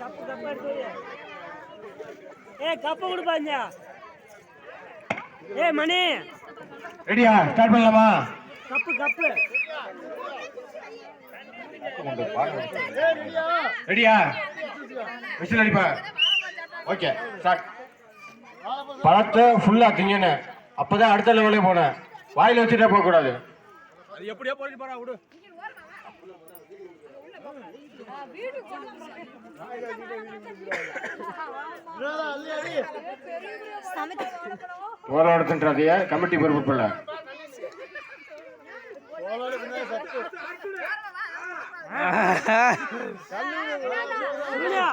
Cup cup எடுத்து cup கொடுப்பாங்க ஏய் மணி. ரெடியா? ஸ்டார்ட் பண்ணலாமா? Cup cup. ரெடியா? விசில் அடிப்பா. ஓகே ஸ்டார்ட் பழத்தை ஃபுல்லா திங்கன்னு. அப்பதான் அடுத்த லெவலே போனேன். வாயில வச்சுட்டே போக கூடாது அது எப்படியோ போயிட்டு போறா விடு. ஓரோட கமிட்டி பொறுப்பு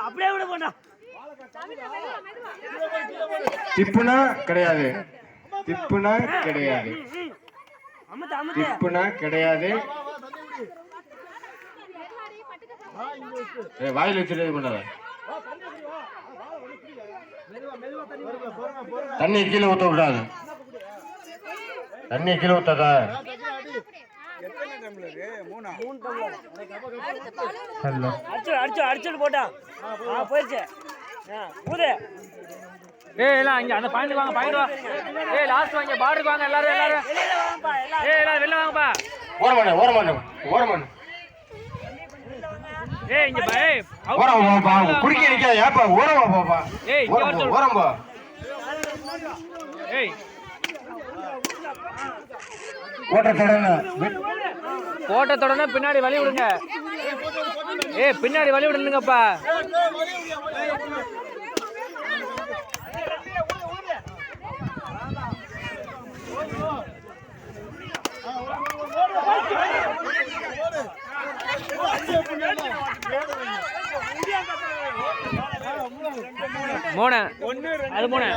அப்படியே விட திப்புனா கிடையாது. திப்புனா கிடையாது. திப்புனா கிடையாது. வாயில பண்ணாத தண்ணியை கீழே ஊத்த கூடாது தண்ணியை கீழே ஊத்தாதா? ஹலோ. அடிச்சு போட்டா. ஆ போயிடுச்சு. ஊது. ஏய் எல்லாம் இங்க அந்த பாயிண்ட் வாங்க பாயிண்ட் வா. ஏய் லாஸ்ட் வாங்க பார்டருக்கு வாங்க எல்லாரும் எல்லாரும். எல்லாம் ஏய் எல்லாரும் வெளில வாங்கப்பா. ஓரமானு ஓரமானு ஓரமானு ஏய் இங்க பா ஏய் ஓரம் பண்ணு. பாப்பா குடிக்க நிக்காத ஏப்பா ஓரமா பாப்பா ஏய், இங்க வர ஓரம் போ, சொல்லு. ஓரம் போ. ஏய். ஓட்ட தொடர்ந்து பின்னாடி வழி விடுங்க. ஏய் பின்னாடி வழி விடுங்கப்பா மூணு அது மூணு